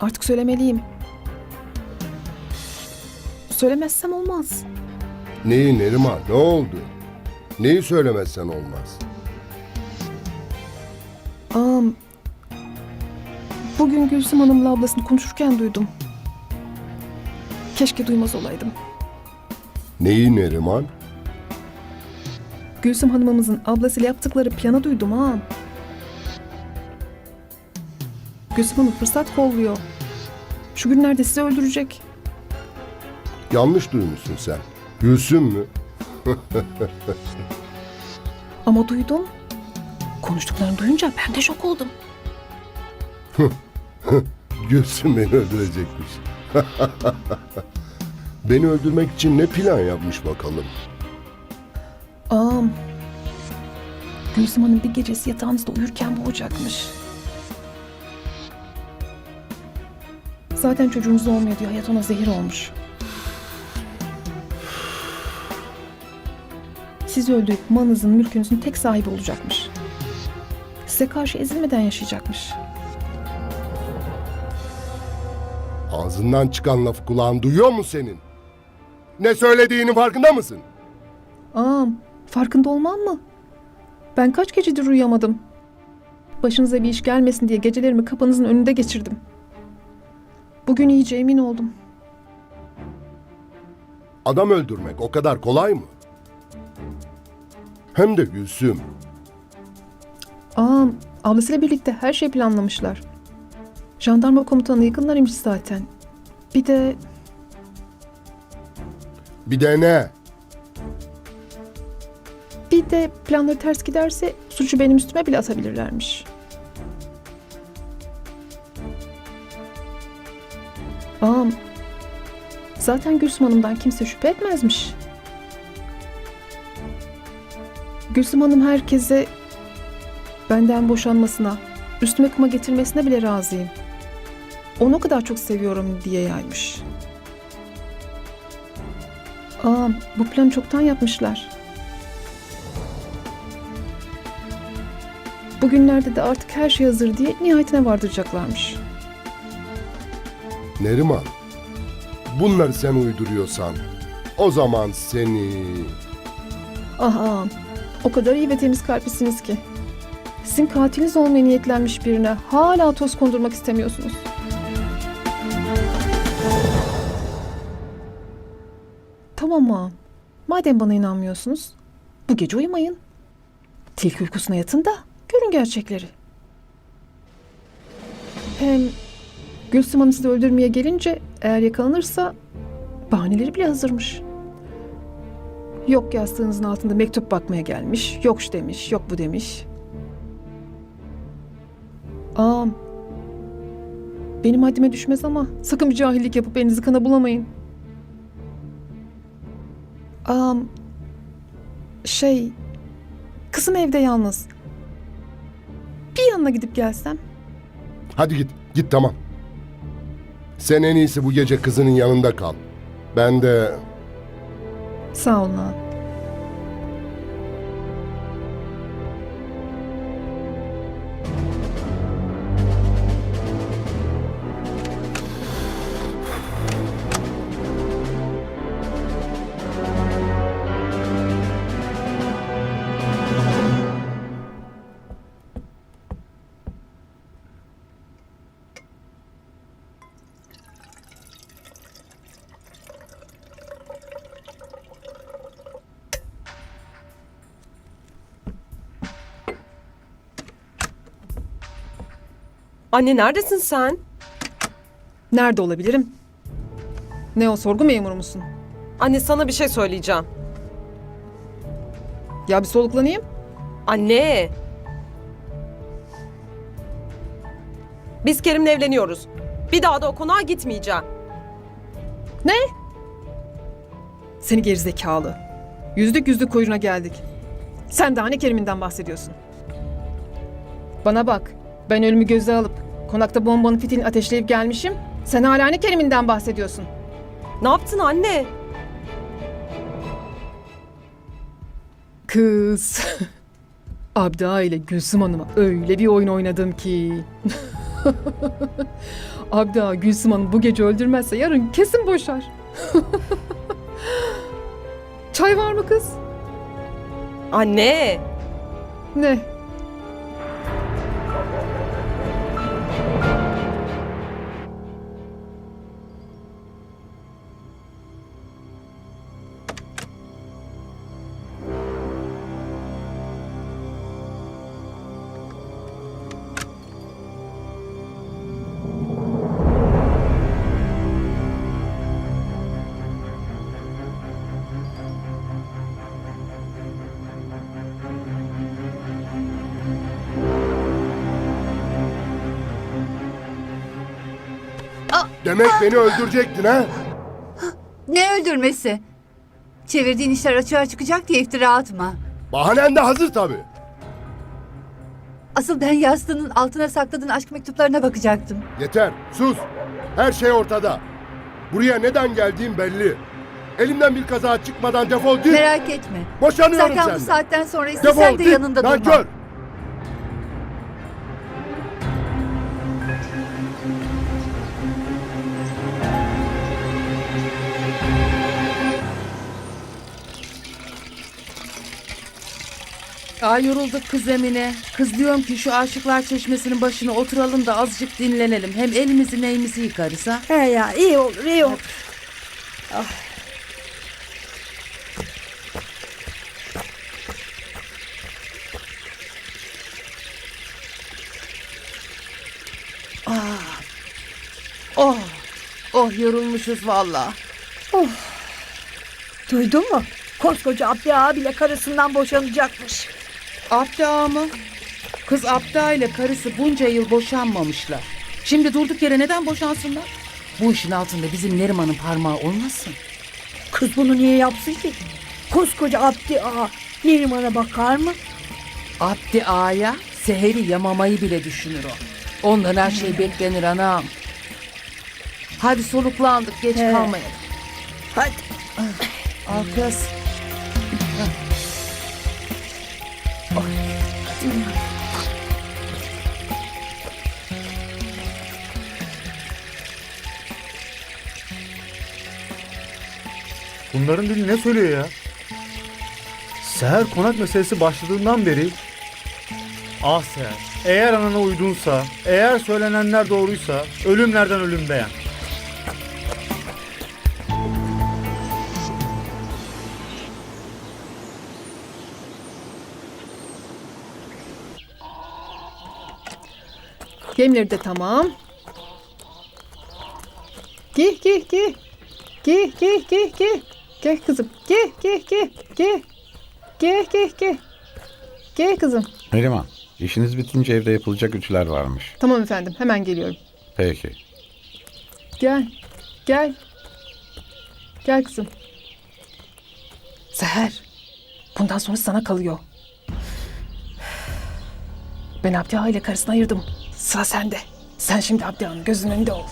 Artık söylemeliyim. Söylemezsem olmaz. Neyi Neriman ne oldu? Neyi söylemezsen olmaz. Ağam, bugün Gülsüm Hanım'la ablasını konuşurken duydum. Keşke duymaz olaydım. Neyi Neriman? Gülsüm Hanım'ımızın ablasıyla yaptıkları planı duydum ağam. Gülsüm Hanım fırsat kolluyor. Şu günlerde sizi öldürecek. Yanlış duymuşsun sen. Gülsüm mü? Ama duydum. Konuştuklarını duyunca ben de şok oldum. Gülsüm beni öldürecekmiş. beni öldürmek için ne plan yapmış bakalım. Ağam. Gülsüm Hanım bir gecesi yatağınızda uyurken boğacakmış. Zaten çocuğunuz olmuyor diyor. Hayat ona zehir olmuş. Siz öldürüp malınızın, mülkünüzün tek sahibi olacakmış. Size karşı ezilmeden yaşayacakmış. Ağzından çıkan lafı kulağın duyuyor mu senin? Ne söylediğinin farkında mısın? Ağam, farkında olmam mı? Ben kaç gecedir uyuyamadım. Başınıza bir iş gelmesin diye gecelerimi kapınızın önünde geçirdim. Bugün iyice emin oldum. Adam öldürmek o kadar kolay mı? Hem de Gülsüm. Ağam, ablasıyla birlikte her şey planlamışlar. Jandarma komutanı yakınlarıymış zaten. Bir de Bir de ne? bir de planları ters giderse suçu benim üstüme bile atabilirlermiş. Zaten Gülsüm Hanım'dan kimse şüphe etmezmiş. Gülsüm Hanım herkese benden boşanmasına, üstüme kıma getirmesine bile razıyım. Onu o kadar çok seviyorum diye yaymış. Ağam, bu planı çoktan yapmışlar. Bugünlerde de artık her şey hazır diye nihayetine vardıracaklarmış. Neriman. Bunları sen uyduruyorsan o zaman seni... Ah ağam, o kadar iyi ve temiz kalplisiniz ki. Sizin katiliniz olmaya niyetlenmiş birine hala toz kondurmak istemiyorsunuz. Tamam ağam. Madem bana inanmıyorsunuz, bu gece uyumayın. Tilki uykusuna yatın da görün gerçekleri. Hem Gülsüm Hanım sizi öldürmeye gelince eğer yakalanırsa bahaneleri bile hazırmış. Yok yastığınızın altında mektup bakmaya gelmiş, yok şu demiş, yok bu demiş. Ağam, benim haddime düşmez ama sakın bir cahillik yapıp elinizi kana bulamayın. Ağam, şey, kızım evde yalnız. Bir yanına gidip gelsem. Hadi git, git tamam. Sen en iyisi bu gece kızının yanında kal. Ben de Sağ olun ağam. Anne neredesin sen? Nerede olabilirim? Ne o sorgu memuru musun? Anne sana bir şey söyleyeceğim. Ya bir soluklanayım. Anne. Biz Kerim'le evleniyoruz. Bir daha da o konağa gitmeyeceğim. Seni gerizekalı. Yüzlük yüzlük koyuna geldik. Sen daha ne Kerim'inden bahsediyorsun? Bana bak. Ben ölümü göze alıp konakta bombanın fitilini ateşleyip gelmişim. Sen hala ne Kerim'inden bahsediyorsun? Ne yaptın anne? Kız. Abda ile Gülsüm Hanım'a öyle bir oyun oynadım ki. Abdi ağa Gülsüm Hanım bu gece öldürmezse yarın kesin boşar. Çay var mı kız? Anne. Ne? Demek beni öldürecektin ha? Ne öldürmesi? Çevirdiğin işler açığa çıkacak diye iftira atma. Bahanen de hazır tabii. Asıl ben yastığının altına sakladığın aşk mektuplarına bakacaktım. Yeter, sus. Her şey ortada. Buraya neden geldiğim belli. Elimden bir kaza çıkmadan defol git. Merak etme. Boşanıyorum Zaten bu senden. saatten sonra Defol istesen de git. yanında durmam. nankör. Ay yorulduk kız Emine. Kız diyorum ki şu aşıklar çeşmesinin başına oturalım da azıcık dinlenelim. Hem elimizi neyimizi yıkarız ha. He ya iyi olur iyi olur. Oh, oh yorulmuşuz valla. Duydun mu? Koskoca Abdi ağa bile karısından boşanacakmış. Abdi ağa mı? Kız Abdi ağa ile karısı bunca yıl boşanmamışlar. Şimdi durduk yere neden boşansınlar? Bu işin altında bizim Neriman'ın parmağı olmasın? Kız bunu niye yapsın ki? Koskoca Abdi ağa Neriman'a bakar mı? Abdi ağaya seheri yamamayı bile düşünür o. Ondan her şey beklenir anam. Hadi soluklandık geç He. kalmayalım. Hadi. Al kız. Bunların dili ne söylüyor ya? Seher konak meselesi başladığından beri Ah Seher, eğer anana uydunsa, eğer söylenenler doğruysa ölümlerden ölüm beğen. Yemleri de tamam. Giy giy giy. Giy giy giy giy. Gel kızım. Giy giy giy giy. Giy giy giy. Giy kızım. Neriman, işiniz bitince evde yapılacak ütüler varmış. Tamam efendim hemen geliyorum. Peki. Gel. Gel. Gel kızım. Seher. Bundan sonra sana kalıyor. Ben Abdi Ağa ile karısını ayırdım. Sıra sende. Sen şimdi Abdi Ağa'nın gözünün önünde ol.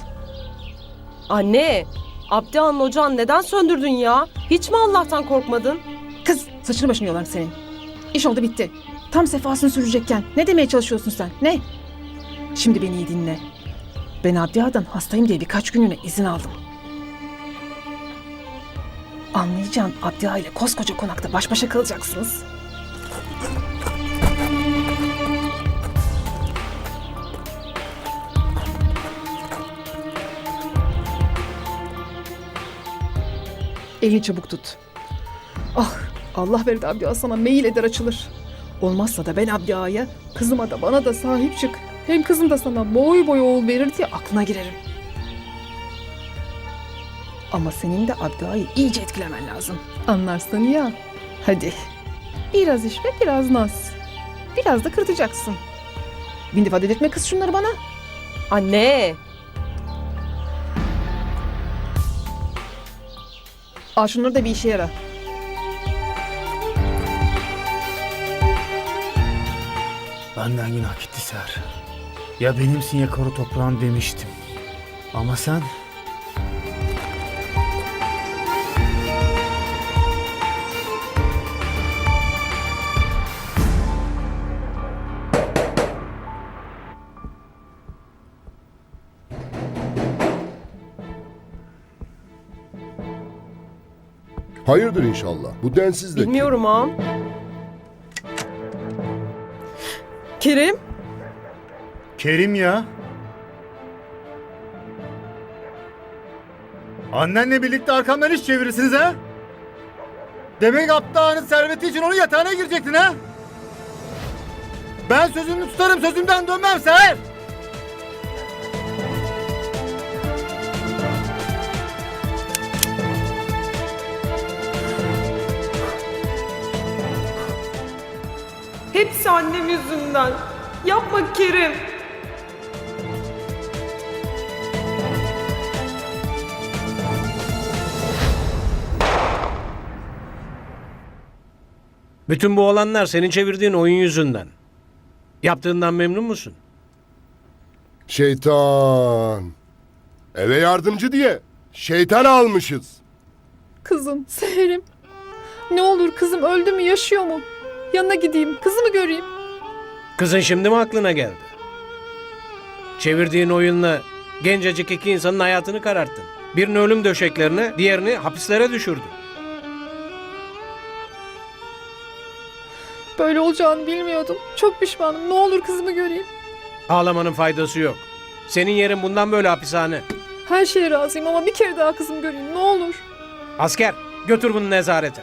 Anne. Abdi Ağa'nın ocağını neden söndürdün ya? Hiç mi Allah'tan korkmadın? Kız saçını başını yolar senin. İş oldu bitti. Tam sefasını sürecekken ne demeye çalışıyorsun sen? Ne? Şimdi beni iyi dinle. Ben Abdi Ağa'dan hastayım diye birkaç günlüğüne izin aldım. Anlayacağın Abdi Ağa ile koskoca konakta baş başa kalacaksınız. Elini çabuk tut. Ah Allah verir Ağa sana mail eder açılır. Olmazsa da ben Abdi Ağa'ya kızıma da bana da sahip çık. Hem kızım da sana boy boy oğul verir diye aklına girerim. Ama senin de Abdi Ağa'yı iyice etkilemen lazım. Anlarsın ya. Hadi. Biraz iş ve biraz naz. Biraz da kırtacaksın. Bin defa dedirtme kız şunları bana. Anne. Al şunları da bir işe yara. Benden günah gitti Seher. Ya benimsin ya kara toprağın demiştim. Ama sen Hayırdır inşallah. Bu densiz de? Bilmiyorum ağam. Kerim? Kerim ya. Annenle birlikte arkamdan iş çevirirsiniz ha? Demek Abdağ'ın serveti için onun yatağına girecektin ha? Ben sözümü tutarım, sözümden dönmem Seher. Hepsi annem yüzünden. Yapma Kerim. Bütün bu olanlar senin çevirdiğin oyun yüzünden. Yaptığından memnun musun? Şeytan. Eve yardımcı diye şeytan almışız. Kızım, Seher'im. Ne olur kızım öldü mü, yaşıyor mu? Yanına gideyim, kızımı göreyim. Kızın şimdi mi aklına geldi? Çevirdiğin oyunla gencecik iki insanın hayatını kararttın. Birini ölüm döşeklerine, diğerini hapislere düşürdün. Böyle olacağını bilmiyordum. Çok pişmanım. Ne olur kızımı göreyim. Ağlamanın faydası yok. Senin yerin bundan böyle hapishane. Her şeye razıyım ama bir kere daha kızımı göreyim. Ne olur. Asker, götür bunu nezarete.